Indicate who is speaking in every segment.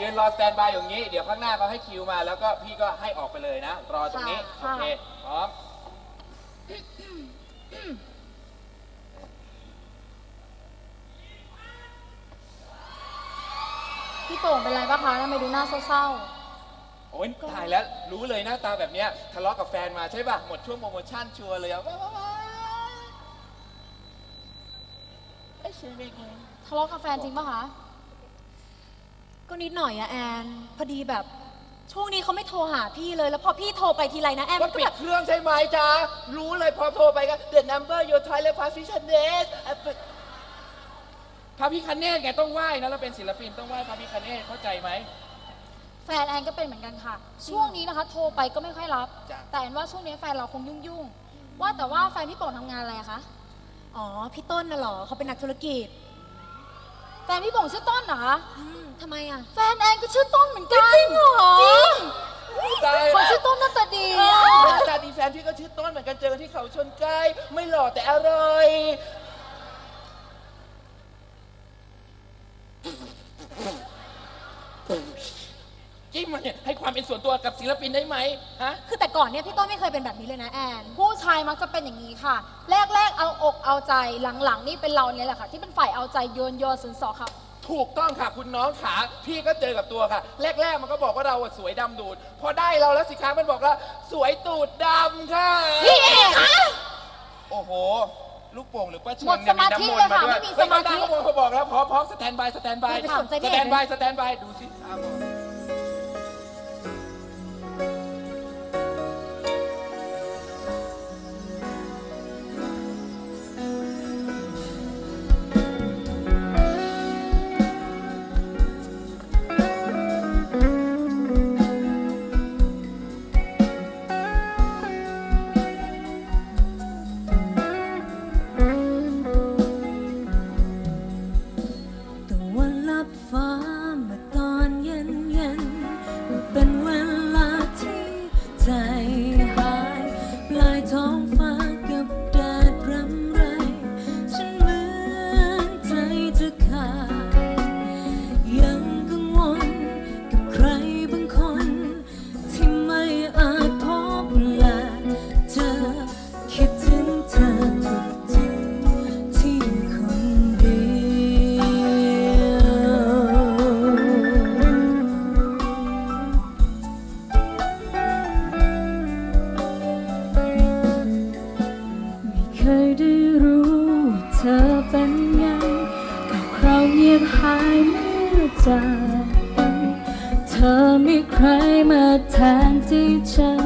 Speaker 1: ยืนรอสแตนบายอย่างนี้ เดี๋ยวข้างหน้าเขาให้คิวมา แล้วก็พี่ก็ให้ออกไปเลยนะ รอตรงนี้ โอ
Speaker 2: ค่ะ
Speaker 1: เค พร้อม
Speaker 2: พี่โป่งเป็นไรปะคะทำไมดูหน้าเศร้า
Speaker 1: โอ้ยตายแล้วรู้เลยหน้าตาแบบเนี้ยทะเลาะกับแฟนมาใช่ป่ะ หมดช่วงโปรโมชั่นชัวร์เลยอะว้าวว้าวว้าวเอ้ยใช่ไหมคะ
Speaker 2: ๆ ทะเลาะกับแฟนจริงปะคะ
Speaker 3: ก็นิดหน่อยอะแอน พอดีแบบ ช่วงนี้เขาไม่โทรหาพี่เลย แล้วพอพี่โทรไปทีไรนะแอนมั
Speaker 1: ว่าน
Speaker 3: ก็
Speaker 1: ปิ
Speaker 3: แบ
Speaker 1: ด
Speaker 3: บ
Speaker 1: เครื่องใช่ไหมจ๊ะ รู้เลยพอโทรไปก็ the number your Thailand position is พระพิคเนตไงต้องไหว้นะเราเป็นศิลปินต้องไหว้พระพิคเนตเข้าใจไหม
Speaker 2: แฟนแอนก็เป็นเหมือนกันค่ะ ช่วงนี้นะคะ โทรไปก็ไม่ค่อยรับ
Speaker 1: จ้ะ
Speaker 2: แต่แอนว่าช่วงนี้แฟนเราคงยุ่งๆ ว่าแต่ว่าแฟนพี่โป่งทำงานอะไรอะคะ
Speaker 3: อ๋อ พี่ต้นน่ะเหรอเขาเป็นนักธุรกิจ
Speaker 2: แฟนพี่โป่งชื่อต้นเหรอคะ
Speaker 3: อืมทำไมอะ
Speaker 2: แฟนแอนก็ชื่อต้นเหมือนกัน
Speaker 3: จริงเหรอ
Speaker 2: จริง
Speaker 1: ตาย
Speaker 2: คนชื่อต้นหน่าตาดี
Speaker 1: ห
Speaker 2: อะ
Speaker 1: น้าตาดีแฟนพี่ก็ชื่อต้นเหมือนกันเจอกันที่เขาชนใกล้ไม่หล่อแต่อร่อย จิ้มมัน เนี่ยให้ความเป็นส่วนตัวกับศิลปินได้ไหมฮะ
Speaker 3: คือแต่ก่อนเนี่ยพี่ต้นไม่เคยเป็นแบบนี้เลยนะแอน
Speaker 2: ผู้ชายมักจะเป็นอย่างนี้ค่ะ แรกๆเอาอกเอาใจหลังๆ นี่เป็นเราเนี่ยแหละค่ะ ที่เป็นฝ่ายเอาใจโยนโยนสุนสอค่ะ
Speaker 1: ถูกต้องค่ะคุณน้องขาพี่ก็เจอกับตัวค่ะ แรก ๆ มันก็บอกว่าเราอะสวยดำดูด พอได้เราแล้วสิคะมันบอกว่าสวยตูดดำค่ะ
Speaker 2: พี่เอกคะ
Speaker 1: โอ้โห ลูกโป่งหรือป้าเชิญ
Speaker 2: หมด
Speaker 1: เนี่ย
Speaker 2: สมาธิ
Speaker 1: น้ำมนต์มาด้วย
Speaker 2: เลยค่ะไม่มีสมาธิ
Speaker 1: เฮ้ยข้างหน้าเขาบอกแล้วพร้อมพร้อมสแตนบายสแตนบาย
Speaker 3: ไม่ไปสนใจพี่
Speaker 1: ส
Speaker 3: เอก
Speaker 1: แตนบายสแตนบายดูสิตามมา
Speaker 4: ยได้รู้เธอเป็นไงกับคราวเงียบหายเมื่อจากกันเธอมีใครมาแทนที่ฉัน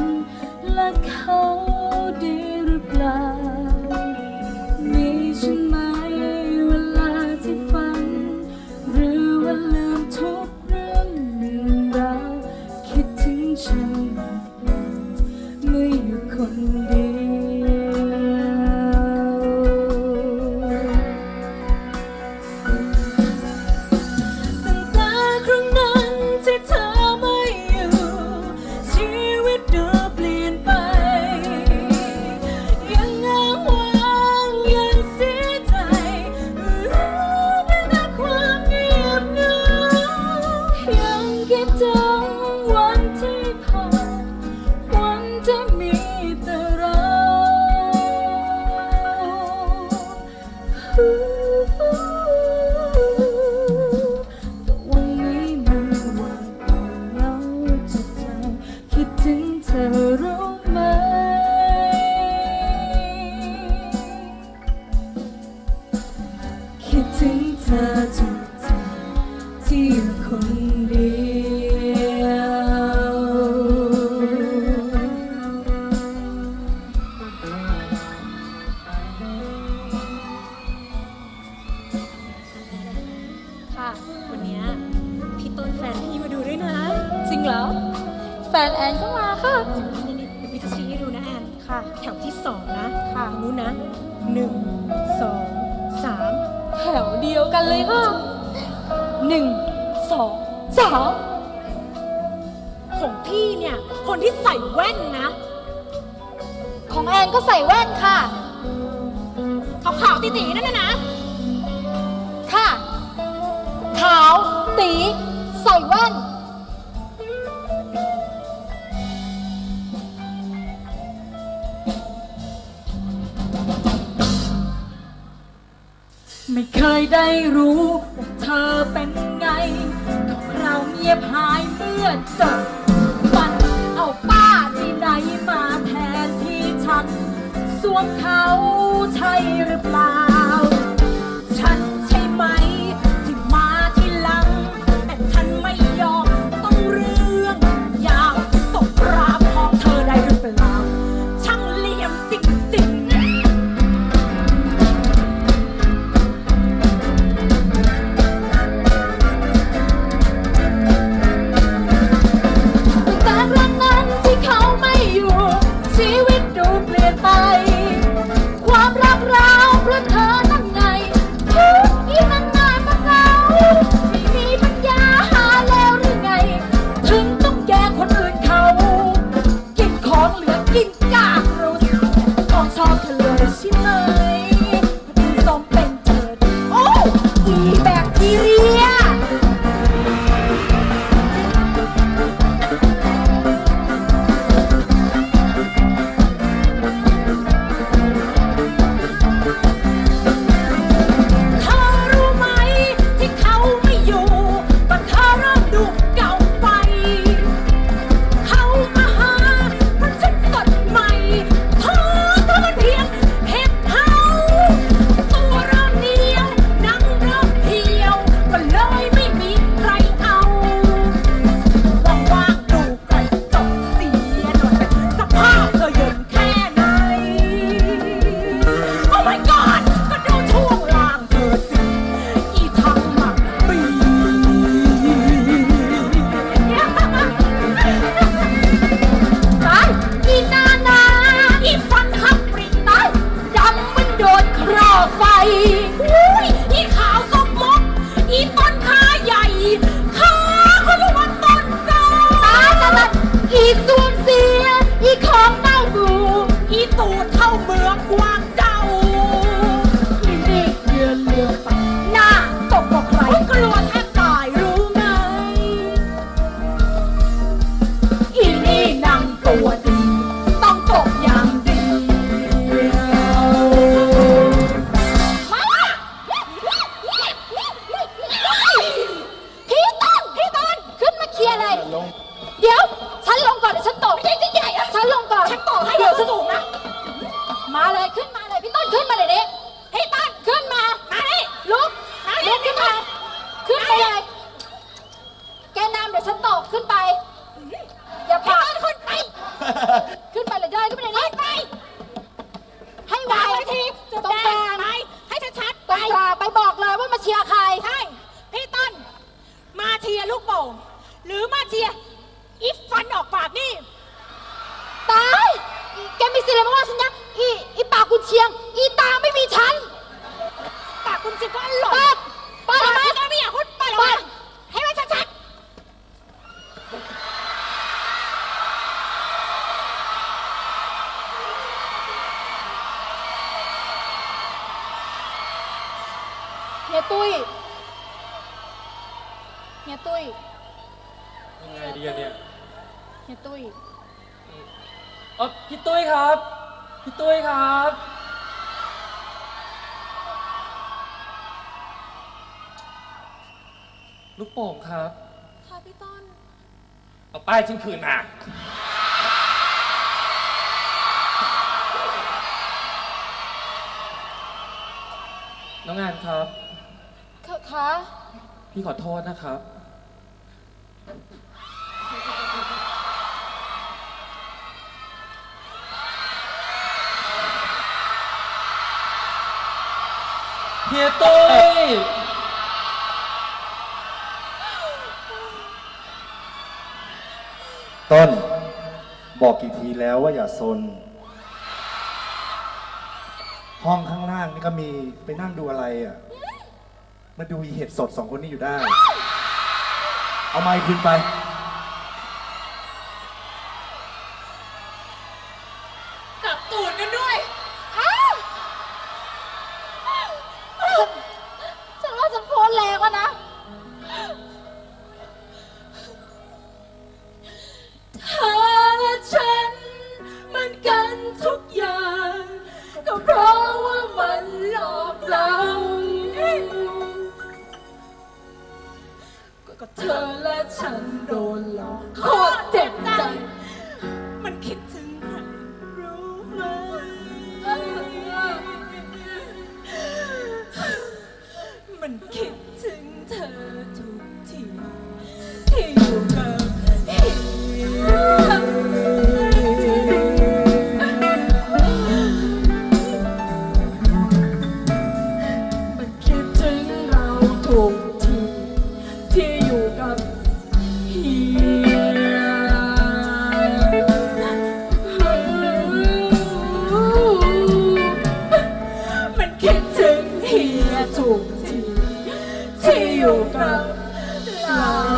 Speaker 4: เดียวกันเล
Speaker 2: ยค่ะหนึ่งสองสาม
Speaker 3: ของพี่เนี่ย คนที่ใส่แว่นนะ
Speaker 2: ของแอนก็ใส่แว่นค่ะ
Speaker 3: ขาวๆตีๆนั่นนะนะ
Speaker 2: ค่ะ ขาวตี ใส่แว่น
Speaker 5: ไม่เคยได้รู้ว่าเธอเป็นไงกับเราเงียบหายเมื่อเจอมันเอาป้าที่ไหนมาแทนที่ฉัน สวมเขาใช่หรือเปล่า ขึ้
Speaker 2: นไปเล
Speaker 5: ย แกนำ
Speaker 2: เดี๋
Speaker 5: ยว
Speaker 2: ฉันตกขึ้นไป อย่าผลักขึ้นไป ขึ้นไปเลยเดินขึ้นไปเลยนี่ไป ให้ไวทีตรงกลาง
Speaker 5: ไป ให้ชัดๆ
Speaker 2: ตรงกลางไปบอกเลยว่ามาเชียร์ใคร
Speaker 5: ใช่ พี่ต้น มาเชียร์ลูกโป่ง หรือมาเชียร์อีฟันออกปากนี่
Speaker 2: ตาย แกมีสิทธิ์อะไรมาว่าฉันนะอีอีปากกุนเชียง อีตาไม่มีฉัน
Speaker 5: ปากคุณสิก็อร่อย
Speaker 2: เปิดเปิดออกมา
Speaker 5: พี่ต้นไม่อยากพูดเปิดออก
Speaker 2: เปิ
Speaker 5: มา
Speaker 2: ด
Speaker 5: ให้มันชัด
Speaker 2: เฮียตุ้ยเฮียตุ้ย
Speaker 6: ยังไงดีอะเนี่ย
Speaker 2: เฮียตุ้ย
Speaker 6: เออพี่ตุ้ยครับ พี่ตุ้ยครับ ลูกโป่งครับ
Speaker 7: ค่ะพี่ต้น
Speaker 6: เอาป้ายฉันคืนมาน้องงานครับ
Speaker 2: คะ
Speaker 6: พี่ขอโทษนะครับ เฮียตุ้ย
Speaker 4: ต้น บอกกี่ทีแล้วว่าอย่าซน ห้องข้างล่างนี่ก็มีไปนั่งดูอะไรอะ มาดูเห็ดสดสองคนนี้อยู่ได้ เอาไม้คืนไป
Speaker 5: ดนหลอก
Speaker 4: โคตรเจ็บใจ มันคิดถึงใครรู้ไหมมันคิดถึงเธอทุกทีที่อยู่กับ 有吧，老。